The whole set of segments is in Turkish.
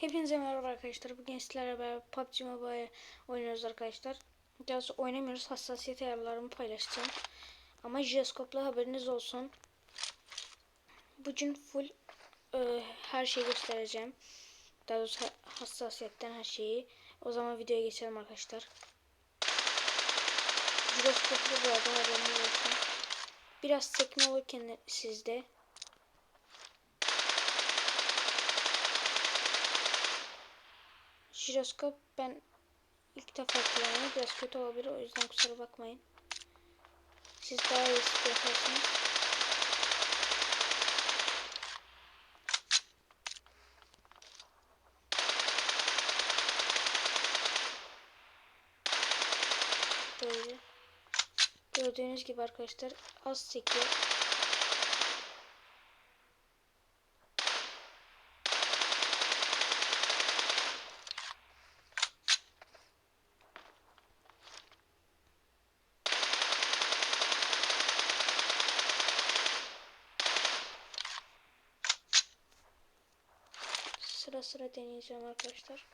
Hepinize merhaba arkadaşlar. Bugün sizlerle beraber PUBG Mobile oynuyoruz arkadaşlar. Sonra oynamıyoruz. Hassasiyet ayarlarımı paylaşacağım. Ama J-Scope'la haberiniz olsun. Bugün full e, her şeyi göstereceğim. Daha doğrusu ha- hassasiyetten her şeyi. O zaman videoya geçelim arkadaşlar. J-Scope'la bu arada haberiniz olsun. Biraz sekme olurken sizde. Jiroskop ben ilk defa kullanıyorum. Biraz kötü olabilir. O yüzden kusura bakmayın. Siz daha iyi yaparsınız. Böyle. Gördüğünüz gibi arkadaşlar az sekiyor. Sıra sıra deneyeceğim arkadaşlar.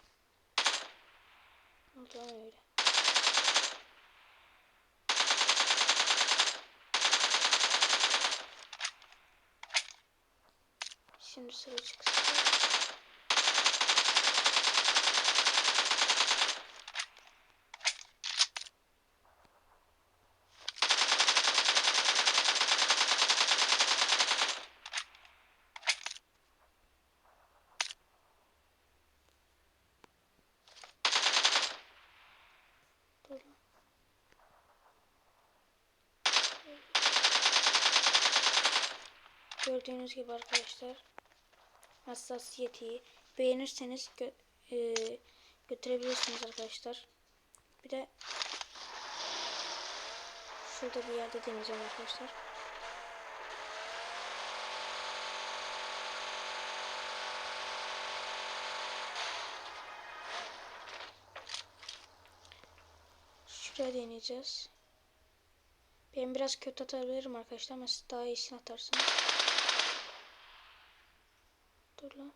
O zaman öyle. Şimdi sıra çıksın. Dur lan. Gördüğünüz gibi arkadaşlar hassasiyeti beğenirseniz gö e, götürebilirsiniz arkadaşlar. Bir de şurada bir yerde deneyeceğim arkadaşlar. Şuraya deneyeceğiz. Ben biraz kötü atabilirim arkadaşlar ama siz daha iyisini atarsınız. Dur lan.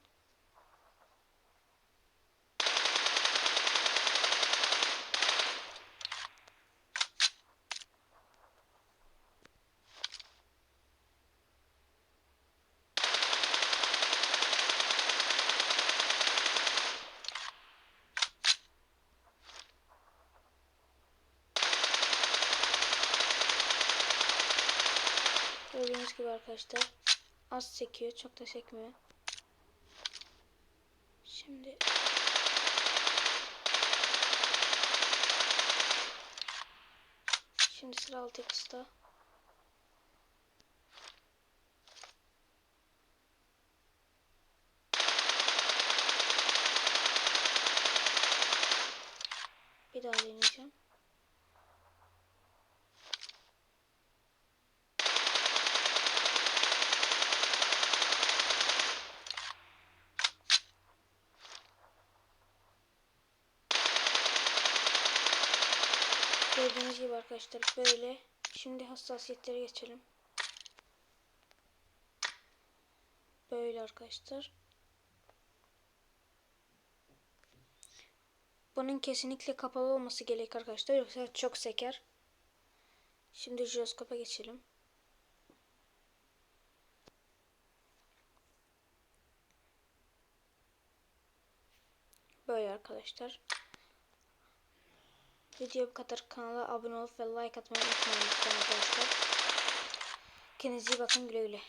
Gördüğünüz gibi arkadaşlar az sekiyor çok da sekmiyor. Şimdi Şimdi sıra 6x'ta. Bir daha deneyeceğim. Gördüğünüz gibi arkadaşlar böyle. Şimdi hassasiyetlere geçelim. Böyle arkadaşlar. Bunun kesinlikle kapalı olması gerek arkadaşlar. Yoksa çok seker. Şimdi jiroskopa geçelim. Böyle arkadaşlar. Video bu kadar. Kanala abone olup ve like atmayı unutmayın arkadaşlar. Kendinize iyi bakın güle güle.